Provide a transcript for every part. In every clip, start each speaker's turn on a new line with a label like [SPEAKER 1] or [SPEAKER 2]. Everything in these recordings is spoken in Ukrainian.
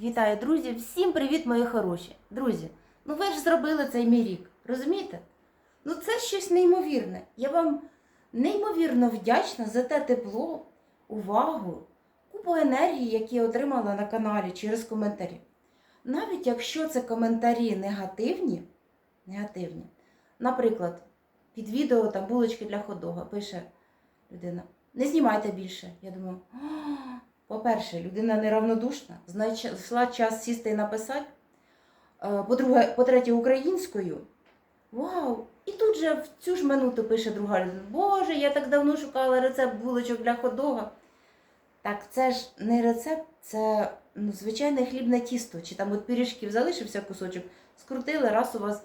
[SPEAKER 1] Вітаю, друзі! Всім привіт, мої хороші! Друзі, ну ви ж зробили цей мій рік, розумієте? Ну це щось неймовірне. Я вам неймовірно вдячна за те тепло, увагу, купу енергії, які я отримала на каналі через коментарі. Навіть якщо це коментарі негативні, негативні, наприклад, під відео там булочки для ходога пише людина: не знімайте більше. Я думаю, «А, по-перше, людина неравнодушна, знайшла час сісти і написати. Е, По-друге, по-третє, українською. Вау! І тут же в цю ж минуту пише друга людина: Боже, я так давно шукала рецепт булочок для ходога. Так це ж не рецепт, це ну, звичайне хлібне тісто. Чи там от пиріжків залишився кусочок, скрутили, раз у вас.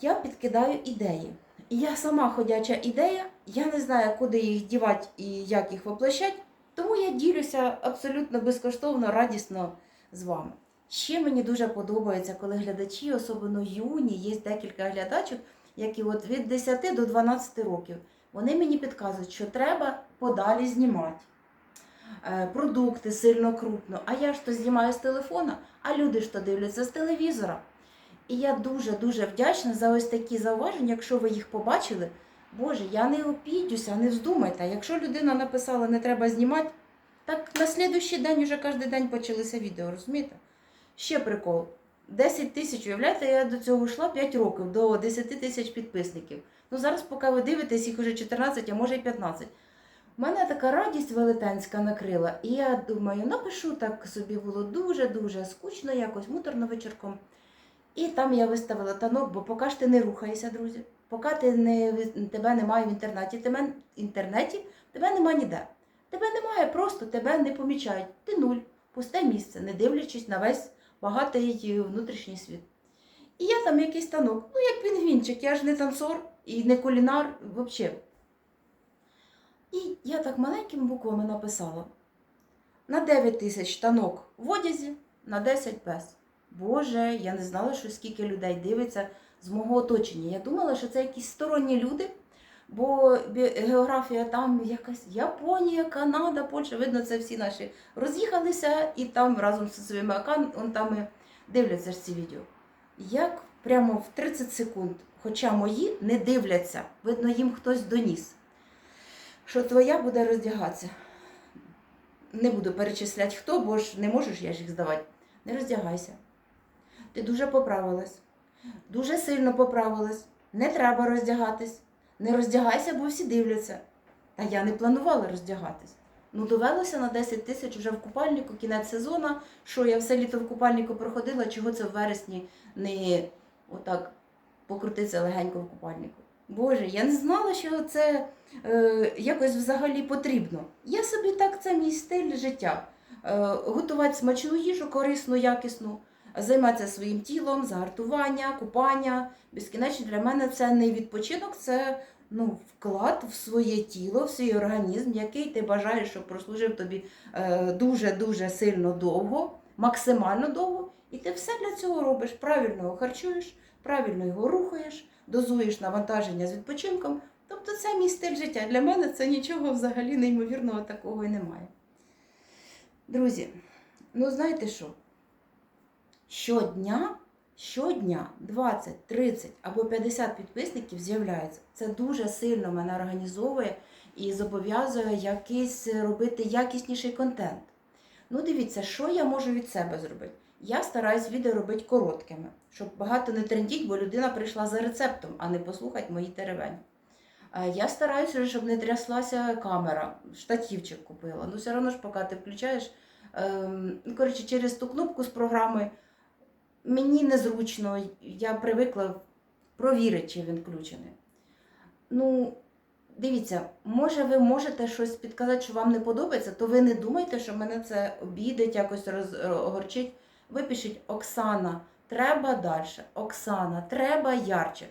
[SPEAKER 1] Я підкидаю ідеї. І я сама ходяча ідея, я не знаю, куди їх дівати і як їх воплощати, тому я ділюся абсолютно безкоштовно, радісно з вами. Ще мені дуже подобається, коли глядачі, особливо юні, є декілька глядачок, які от від 10 до 12 років, вони мені підказують, що треба подалі знімати. Е, Продукти сильно крупно. А я ж то знімаю з телефона, а люди ж то дивляться з телевізора. І я дуже-дуже вдячна за ось такі зауваження, якщо ви їх побачили. Боже, я не обідюся, не вздумайте. Якщо людина написала, не треба знімати, так на слідуючий день вже кожен день почалися відео, розумієте? Ще прикол. 10 тисяч, уявляєте, я до цього йшла 5 років, до 10 тисяч підписників. Ну зараз, поки ви дивитесь, їх уже 14, а може і 15. У мене така радість велетенська накрила, і я думаю, напишу так собі було дуже-дуже скучно, якось муторно вечірком. І там я виставила танок, бо поки ж ти не рухаєшся, друзі, поки ти не, тебе немає в інтернеті, тебе, інтернеті, тебе немає ніде. Тебе немає, просто тебе не помічають. Ти нуль, пусте місце, не дивлячись на весь багатий внутрішній світ. І я там якийсь танок, ну як пінгвінчик, я ж не танцор і не кулінар взагалі. І я так маленькими буквами написала: на 9 тисяч танок в одязі, на 10 без. Боже, я не знала, що скільки людей дивиться з мого оточення. Я думала, що це якісь сторонні люди, бо географія там якась Японія, Канада, Польща, видно, це всі наші роз'їхалися і там разом зі своїми аккаунтами дивляться ж ці відео. Як прямо в 30 секунд, хоча мої не дивляться, видно, їм хтось доніс, що твоя буде роздягатися. Не буду перечисляти хто, бо ж не можеш я ж їх здавати. Не роздягайся. Ти дуже поправилась. Дуже сильно поправилась. Не треба роздягатись. Не роздягайся, бо всі дивляться. Та я не планувала роздягатись. Ну, довелося на 10 тисяч вже в купальнику, кінець сезону. Що я все літо в купальнику проходила, чого це в вересні не отак покрутитися легенько в купальнику. Боже, я не знала, що це е, якось взагалі потрібно. Я собі так, це мій стиль життя. Е, готувати смачну їжу, корисну, якісну, займатися своїм тілом, загартування, купання. Безкінечно для мене це не відпочинок, це ну, вклад в своє тіло, в свій організм, який ти бажаєш, щоб прослужив тобі е, дуже-дуже сильно довго, максимально довго. І ти все для цього робиш. Правильно його харчуєш, правильно його рухаєш, дозуєш навантаження з відпочинком. Тобто це мій стиль життя. Для мене це нічого взагалі неймовірного такого і немає. Друзі, ну знаєте що? Щодня, щодня 20, 30 або 50 підписників з'являється. Це дуже сильно мене організовує і зобов'язує якийсь робити якісніший контент. Ну, дивіться, що я можу від себе зробити. Я стараюсь відео робити короткими, щоб багато не трендіть, бо людина прийшла за рецептом, а не послухати мої теревені. Е, Я стараюся, щоб не тряслася камера, штативчик купила. Ну, все одно ж, поки ти включаєш. Ем, ну, коротше, через ту кнопку з програми мені незручно, я привикла провірити, чи він включений. Ну, дивіться, може, ви можете щось підказати, що вам не подобається, то ви не думайте, що мене це обідить, якось роз, огорчить. Ви пишіть Оксана, треба далі. Оксана, треба ярче.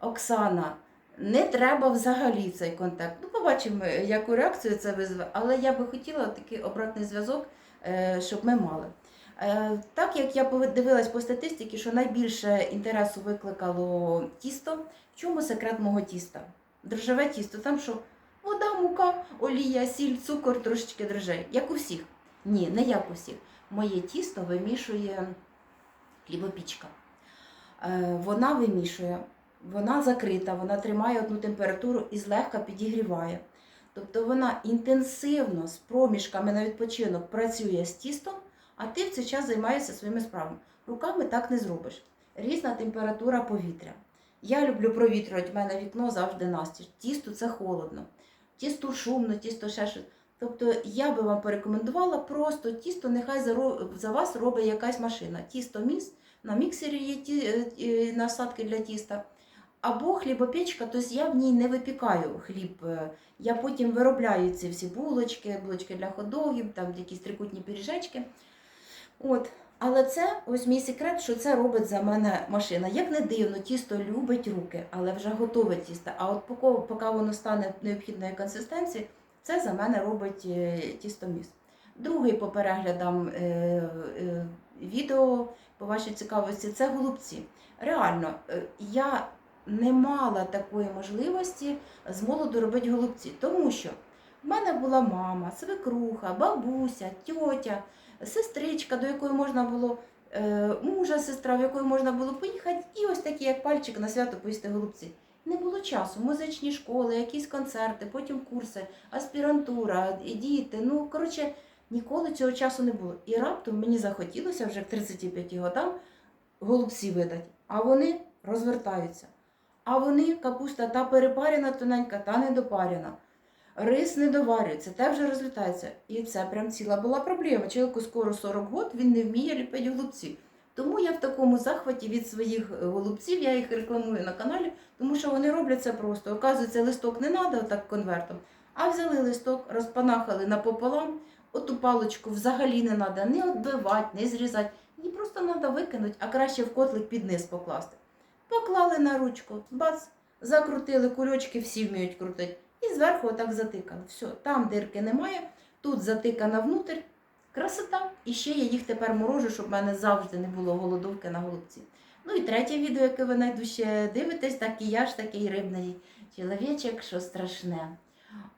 [SPEAKER 1] Оксана, не треба взагалі цей контакт. Ну, побачимо, яку реакцію це визве. Але я би хотіла такий обратний зв'язок, е, щоб ми мали. Е, Так як я подивилась по статистиці, що найбільше інтересу викликало тісто. В чому секрет мого тіста? Дрожжеве тісто, там що вода, мука, олія, сіль, цукор, трошечки дрожжей. Як у всіх. Ні, не як у всіх. моє тісто вимішує хлібопічка. Е, Вона вимішує, вона закрита, вона тримає одну температуру і злегка підігріває. Тобто вона інтенсивно з проміжками на відпочинок працює з тістом, а ти в цей час займаєшся своїми справами. Руками так не зробиш. Різна температура повітря. Я люблю провітрювати, в мене вікно завжди настіж. Тісто це холодно, тісто шумно, тісто ще щось. Тобто я би вам порекомендувала просто тісто, нехай за, вас робить якась машина. Тісто міс, на міксері є ті, е, насадки для тіста. Або хлібопечка, тобто я в ній не випікаю хліб. е, Я потім виробляю ці всі булочки, булочки для ходогів, там якісь трикутні пиріжечки. От. Але це ось мій секрет, що це робить за мене машина. Як не дивно, тісто любить руки, але вже готове тісто. А от поки, воно стане необхідної консистенції, це за мене робить е, тістоміс. Другий по переглядам е, е, відео по вашій цікавості це голубці. Реально, е, я не мала такої можливості з молоду робити голубці, тому що в мене була мама, свекруха, бабуся, тьотя, сестричка, до якої можна було е, мужа, сестра, в якої можна було поїхати, і ось такі, як пальчик на свято поїсти голубці. Не було часу, музичні школи, якісь концерти, потім курси, аспірантура, діти. Ну, коротше, ніколи цього часу не було. І раптом мені захотілося вже к 35 годам голубці видати, а вони розвертаються. А вони капуста та перепарена тоненька, та недопарена. Рис не доварюється, те вже розлітається. І це прям ціла була проблема. Чоловіку скоро 40 років, він не вміє ліпити голубці. Тому я в такому захваті від своїх е, голубців, я їх рекламую на каналі, тому що вони роблять це просто. Оказується, листок не треба отак конвертом, а взяли листок, розпанахали напополам, оту паличку взагалі не треба ні відбивати, ні зрізати. Її просто треба викинути, а краще в котлик під низ покласти. Поклали на ручку, бац, закрутили кульочки, всі вміють крутити. І зверху отак затикали. Все, там дирки немає, тут затикана внутрь. Красота. І ще я їх тепер морожу, щоб в мене завжди не було голодовки на голубці. Ну і третє відео, яке ви найдужче дивитесь, так і я ж такий рибний чоловічок, що страшне.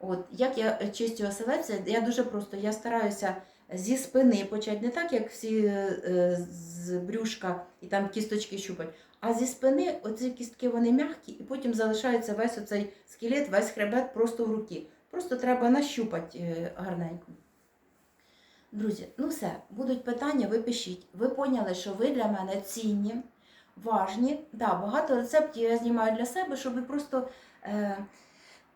[SPEAKER 1] От як я чистю оселедця, я дуже просто я стараюся зі спини почати, не так, як всі е, з брюшка і там кісточки щупать, а зі спини оці кістки вони м'які, і потім залишається весь оцей скелет, весь хребет просто в руки. Просто треба нащупати е, гарненько. Друзі, ну все, будуть питання, ви пишіть. Ви поняли, що ви для мене цінні, важні. Да, багато рецептів я знімаю для себе, щоб просто. Е,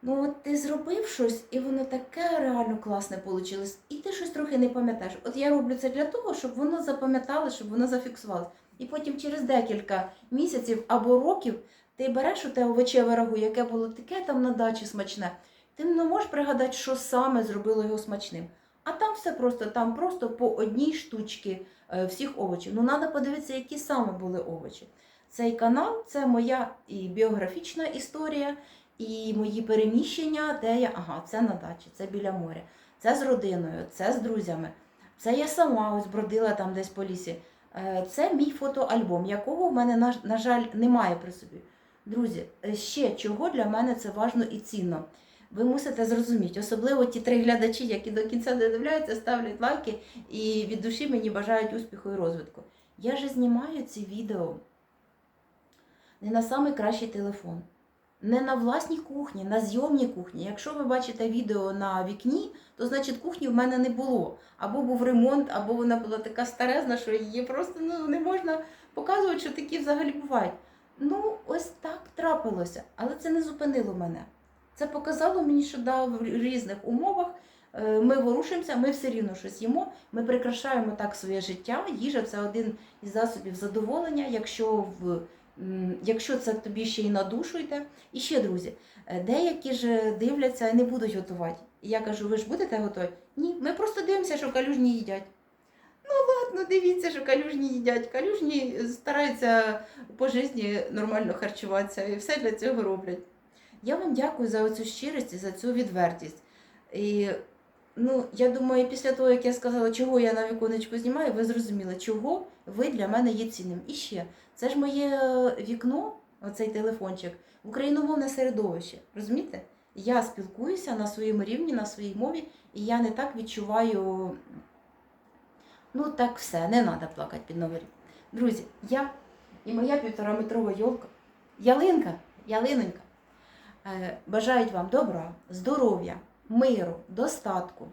[SPEAKER 1] Ну, от ти зробив щось, і воно таке реально класне вийшло. І ти щось трохи не пам'ятаєш. От я роблю це для того, щоб воно запам'ятало, щоб воно зафіксувалося. І потім через декілька місяців або років ти береш у те овочеве рагу, яке було таке там на дачі смачне. Ти не можеш пригадати, що саме зробило його смачним. А там все просто, там просто по одній штучці е, всіх овочів. Ну, треба подивитися, які саме були овочі. Цей канал це моя і біографічна історія, і мої переміщення, де я, ага, це на дачі, це біля моря, це з родиною, це з друзями. Це я сама ось бродила там десь по лісі. Е, Це мій фотоальбом, якого в мене, на, жаль, немає при собі. Друзі, е, ще чого для мене це важно і цінно. Ви мусите зрозуміти, особливо ті три глядачі, які до кінця додивляються, ставлять лайки і від душі мені бажають успіху і розвитку. Я же знімаю ці відео не на найкращий телефон, не на власній кухні, на зйомній кухні. Якщо ви бачите відео на вікні, то значить кухні в мене не було. Або був ремонт, або вона була така старезна, що її просто ну, не можна показувати, що такі взагалі бувають. Ну, ось так трапилося, але це не зупинило мене. Це показало мені, що да, в різних умовах е, ми ворушимося, ми все рівно щось їмо, ми прикрашаємо так своє життя. Їжа це один із засобів задоволення, якщо в Якщо це тобі ще й на душу йде. І ще, друзі, е, деякі ж дивляться і не будуть готувати. І я кажу, ви ж будете готувати? Ні, ми просто дивимося, що калюжні їдять. Ну ладно, дивіться, що калюжні їдять. Калюжні стараються по житті нормально харчуватися і все для цього роблять. Я вам дякую за цю щирість і за цю відвертість. І ну, я думаю, після того, як я сказала, чого я на віконечку знімаю, ви зрозуміли, чого ви для мене є цінним. І ще, це ж моє вікно, оцей телефончик, україномовне середовище. Розумієте? Я спілкуюся на своєму рівні, на своїй мові, і я не так відчуваю Ну так все, не треба плакати під Новий рік. Друзі, я і моя півтораметрова йолка, ялинка, ялинонька, е, бажають вам добра, здоров'я, миру, достатку,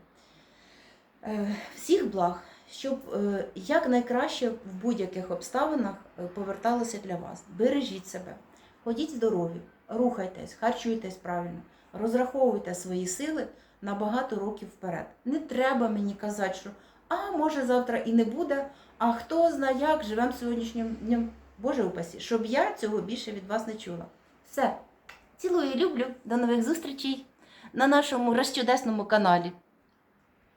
[SPEAKER 1] е, всіх благ, щоб е, якнайкраще в будь-яких обставинах е, поверталося для вас. Бережіть себе, ходіть здорові, рухайтесь, харчуйтесь правильно, розраховуйте свої сили на багато років вперед. Не треба мені казати, що а може завтра і не буде, а хто знає, як живемо сьогоднішнім днем. Боже упасі, щоб я цього більше від вас не чула. Все. Цілую, люблю. До нових зустрічей на нашому розчудесному каналі.